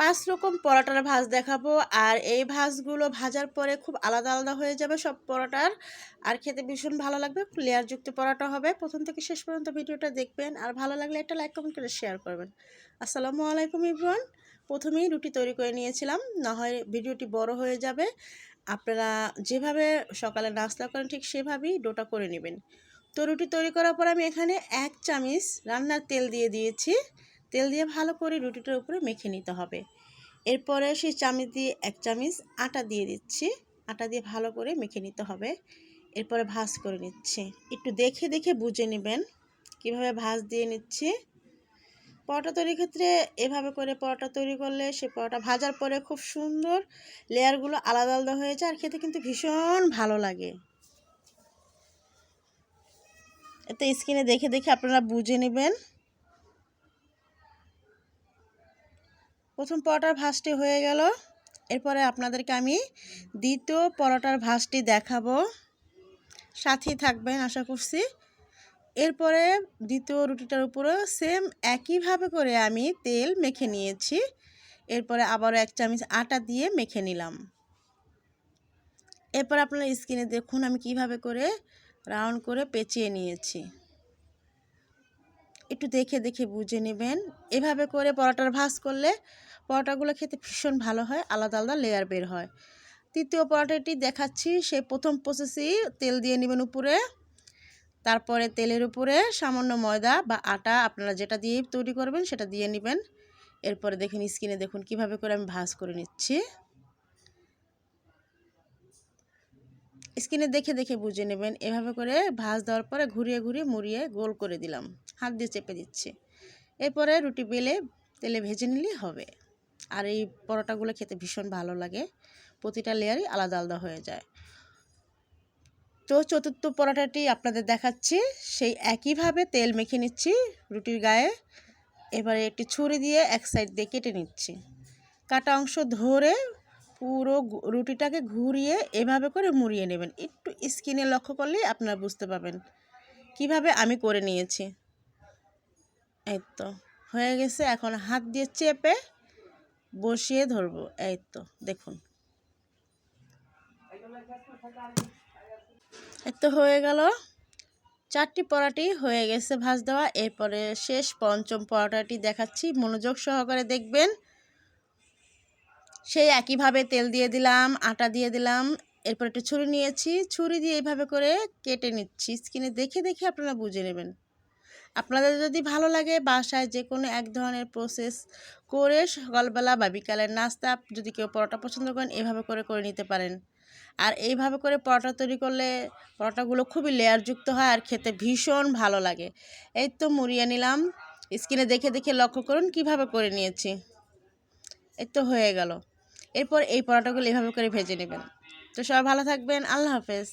পাঁচ রকম পরোটার ভাজ দেখাবো। আর এই ভাজগুলো ভাজার পরে খুব আলাদা আলাদা হয়ে যাবে সব পরোটার। আর খেতে ভীষণ ভালো লাগবে, লেয়ারযুক্ত পরোটা হবে। প্রথম থেকে শেষ পর্যন্ত ভিডিওটা দেখবেন। আর ভালো লাগলে একটা লাইক কমেন্ট করে শেয়ার করবেন। আসসালামু আলাইকুম ইব্রান প্রথমেই রুটি তৈরি করে নিয়েছিলাম, না হয় ভিডিওটি বড় হয়ে যাবে। আপনারা যেভাবে সকালে নাস্তা করেন ঠিক সেভাবেই ডোটা করে নেবেন। তো রুটি তৈরি করার পর আমি এখানে এক চামিচ রান্নার তেল দিয়ে দিয়েছি। তেল দিয়ে ভালো করে রুটিটার উপরে মেখে নিতে হবে। এরপরে সেই চামচ দিয়ে এক চামচ আটা দিয়ে দিচ্ছি। আটা দিয়ে ভালো করে মেখে নিতে হবে। এরপরে ভাজ করে নিচ্ছি। একটু দেখে দেখে বুঝে নেবেন কীভাবে ভাজ দিয়ে নিচ্ছি। পরোটা তৈরির ক্ষেত্রে এভাবে করে পরোটা তৈরি করলে সে পরোটা ভাজার পরে খুব সুন্দর লেয়ারগুলো আলাদা আলাদা হয়ে যায় আর খেতে কিন্তু ভীষণ ভালো লাগে। এতে স্কিনে দেখে দেখে আপনারা বুঝে নেবেন প্রথম পরোটার ভাজটি হয়ে গেল। এরপরে আপনাদেরকে আমি দ্বিতীয় পরোটার ভাজটি দেখাবো। সাথেই থাকবেন, আশা করছি। এরপরে দ্বিতীয় রুটিটার উপরে সেম একইভাবে করে আমি তেল মেখে নিয়েছি। এরপরে আবারও এক চামচ আটা দিয়ে মেখে নিলাম। এরপর আপনার স্কিনে দেখুন আমি কীভাবে করে রাউন্ড করে পেঁচিয়ে নিয়েছি। একটু দেখে দেখে বুঝে নেবেন। এভাবে করে পরোটার ভাজ করলে পরোটাগুলো খেতে ভীষণ ভালো হয়, আলাদা আলাদা লেয়ার বের হয়। তৃতীয় পরোটাটি দেখাচ্ছি, সেই প্রথম প্রসেসেই তেল দিয়ে নেবেন উপরে। তারপরে তেলের উপরে সামান্য ময়দা বা আটা, আপনারা যেটা দিয়ে তৈরি করবেন সেটা দিয়ে নেবেন। এরপরে দেখেন স্কিনে দেখুন কীভাবে করে আমি ভাজ করে নিচ্ছি। স্কিনে দেখে দেখে বুঝে নেবেন। এভাবে করে ভাজ দেওয়ার পরে ঘুরিয়ে ঘুরিয়ে, মুড়িয়ে গোল করে দিলাম। হাত দিয়ে চেপে দিচ্ছি। এরপরে রুটি বেলে তেলে ভেজে নিলেই হবে। আর এই পরোটাগুলো খেতে ভীষণ ভালো লাগে। প্রতিটা লেয়ারই আলাদা আলাদা হয়ে যায়। তো চতুর্থ পরোটাটি আপনাদের দেখাচ্ছি। সেই একইভাবে তেল মেখে নিচ্ছি রুটির গায়ে। এবারে একটি ছুরি দিয়ে এক সাইড দিয়ে কেটে নিচ্ছি। কাটা অংশ ধরে পুরো রুটিটাকে ঘুরিয়ে এভাবে করে মুড়িয়ে নেবেন। একটু স্কিনে লক্ষ্য করলেই আপনারা বুঝতে পারবেন কীভাবে আমি করে নিয়েছি। এই তো, হয়ে গেছে, এখন হাত দিয়ে চেপে বসিয়ে ধরবো। এই তো, দেখুন। এই তো হয়ে গেল। চারটি পরাটি হয়ে গেছে ভাজ দেওয়া। এরপরে শেষ পঞ্চম পরোটাটি দেখাচ্ছি। মনোযোগ সহকারে দেখবেন। সেই একইভাবে তেল দিয়ে দিলাম, আটা দিয়ে দিলাম, এরপর একটু ছুরি নিয়েছি, ছুরি দিয়ে এইভাবে করে কেটে নিচ্ছি। স্কিনে দেখে দেখে আপনারা বুঝে নেবেন। আপনাদের যদি ভালো লাগে বাসায় যে কোনো এক ধরনের প্রসেস করে সকালবেলা বা বিকালের নাস্তা যদি কেউ পরোটা পছন্দ করেন, এভাবে করে করে নিতে পারেন। আর এইভাবে করে পরোটা তৈরি করলে পরোটাগুলো খুবই লেয়ারযুক্ত হয় আর খেতে ভীষণ ভালো লাগে। এই তো মুড়িয়ে নিলাম। স্কিনে দেখে দেখে লক্ষ্য করুন কীভাবে করে নিয়েছি। এই তো হয়ে গেল। এরপর এই পরোটাগুলো এভাবে করে ভেজে নেবেন। তো সবাই ভালো থাকবেন। আল্লাহ হাফেজ।